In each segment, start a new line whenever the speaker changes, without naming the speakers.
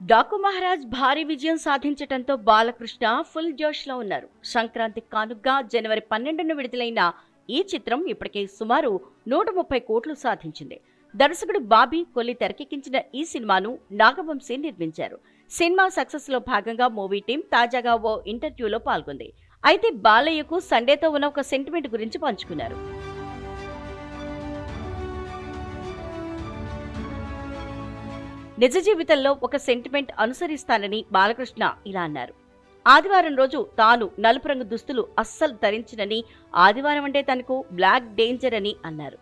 డాకు మహారాజ్ భారీ విజయం సాధించటంతో బాలకృష్ణ ఫుల్ జోష్లో ఉన్నారు. సంక్రాంతి కానుగ్గా జనవరి పన్నెండున విడుదలైన ఈ చిత్రం ఇప్పటికే సుమారు నూట ముప్పై కోట్లు సాధించింది. దర్శకుడు బాబీ కొల్లి తెరకెక్కించిన ఈ సినిమాను నాగవంశీ నిర్మించారు. సినిమా సక్సెస్లో భాగంగా మూవీ టీం తాజాగా ఓ ఇంటర్వ్యూలో పాల్గొంది. అయితే బాలయ్యకు సండేతో ఉన్న ఒక సెంటిమెంట్ గురించి పంచుకున్నారు. నిజ జీవితంలో ఒక సెంటిమెంట్ అనుసరిస్తానని బాలకృష్ణ ఇలా అన్నారు. ఆదివారం రోజు తాను నలుపు రంగు దుస్తులు అస్సలు ధరించనని ఆదివారం అంటే తనకు బ్లాక్ డేంజర్ అని అన్నారు.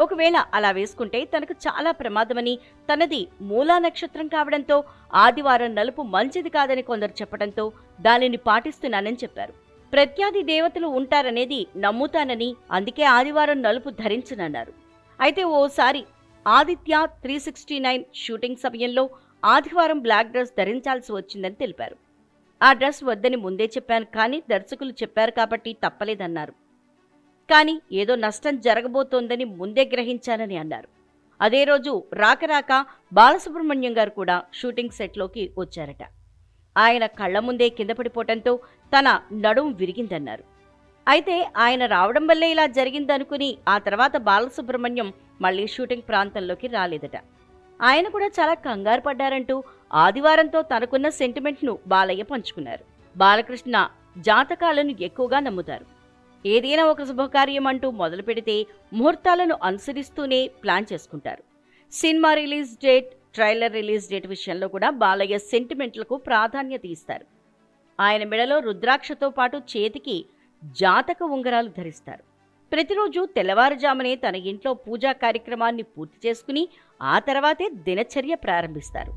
ఒకవేళ అలా వేసుకుంటే తనకు చాలా ప్రమాదమని తనది మూలా నక్షత్రం కావడంతో ఆదివారం నలుపు మంచిది కాదని కొందరు చెప్పడంతో దానిని పాటిస్తున్నానని చెప్పారు. ప్రత్యాది దేవతలు ఉంటారనేది నమ్ముతానని అందుకే ఆదివారం నలుపు ధరించనన్నారు. అయితే ఓసారి Aditya three sixty nine shooting సమయంలో ఆదివారం బ్లాక్ డ్రెస్ ధరించాల్సి వచ్చిందని తెలిపారు. ఆ డ్రెస్ వద్దని ముందే చెప్పాను కానీ దర్శకులు చెప్పారు కాబట్టి తప్పలేదన్నారు. కానీ ఏదో నష్టం జరగబోతోందని ముందే గ్రహించానని అన్నారు. అదే రోజు రాక రాక బాలసుబ్రహ్మణ్యం గారు కూడా షూటింగ్ సెట్లోకి వచ్చారట. ఆయన కళ్ళ ముందే కింద పడిపోవటంతో తన నడుం విరిగిందన్నారు. అయితే ఆయన రావడం వల్లే ఇలా జరిగిందనుకుని ఆ తర్వాత బాలసుబ్రహ్మణ్యం మళ్ళీ షూటింగ్ ప్రాంతంలోకి రాలేదట. ఆయన కూడా చాలా కంగారు పడ్డారంటూ ఆదివారంతో తనకున్న సెంటిమెంట్ను బాలయ్య పంచుకున్నారు. బాలకృష్ణ జాతకాలను ఎక్కువగా నమ్ముతారు. ఏదైనా ఒక శుభకార్యం అంటూ మొదలు పెడితే ముహూర్తాలను అనుసరిస్తూనే ప్లాన్ చేసుకుంటారు. Cinema release date trailer release date విషయంలో కూడా బాలయ్య సెంటిమెంట్లకు ప్రాధాన్యత ఇస్తారు. ఆయన మెడలో రుద్రాక్షతో పాటు చేతికి జాతక ఉంగరాలు ధరిస్తారు. ప్రతిరోజు తెల్లవారుజామునే తన ఇంట్లో పూజా కార్యక్రమాన్ని పూర్తి చేసుకుని ఆ తర్వాతే దినచర్య ప్రారంభిస్తారు.